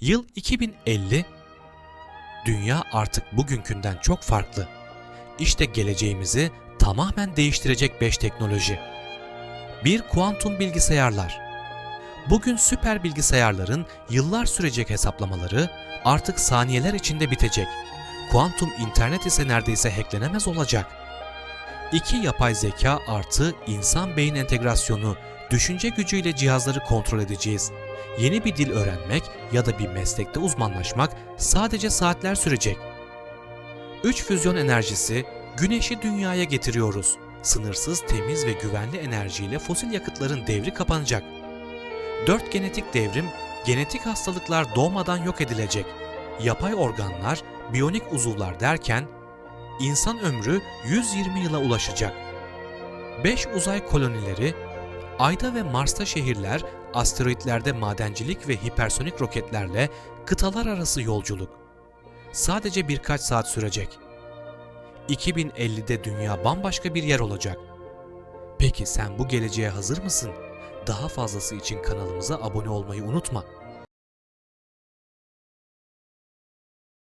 Yıl 2050. Dünya artık bugünkünden çok farklı. İşte geleceğimizi tamamen değiştirecek 5 teknoloji. 1. Kuantum bilgisayarlar. Bugün süper bilgisayarların yıllar sürecek hesaplamaları artık saniyeler içinde bitecek. Kuantum internet ise neredeyse hacklenemez olacak. 2. Yapay zeka artı insan beyin entegrasyonu, düşünce gücüyle cihazları kontrol edeceğiz. Yeni bir dil öğrenmek ya da bir meslekte uzmanlaşmak sadece saatler sürecek. 3. Füzyon enerjisi, güneşi dünyaya getiriyoruz. Sınırsız, temiz ve güvenli enerjiyle fosil yakıtların devri kapanacak. 4. Genetik devrim, genetik hastalıklar doğmadan yok edilecek. Yapay organlar, biyonik uzuvlar derken insan ömrü 120 yıla ulaşacak. 5 uzay kolonileri, Ay'da ve Mars'ta şehirler, asteroitlerde madencilik ve hipersonik roketlerle kıtalar arası yolculuk. Sadece birkaç saat sürecek. 2050'de dünya bambaşka bir yer olacak. Peki sen bu geleceğe hazır mısın? Daha fazlası için kanalımıza abone olmayı unutma.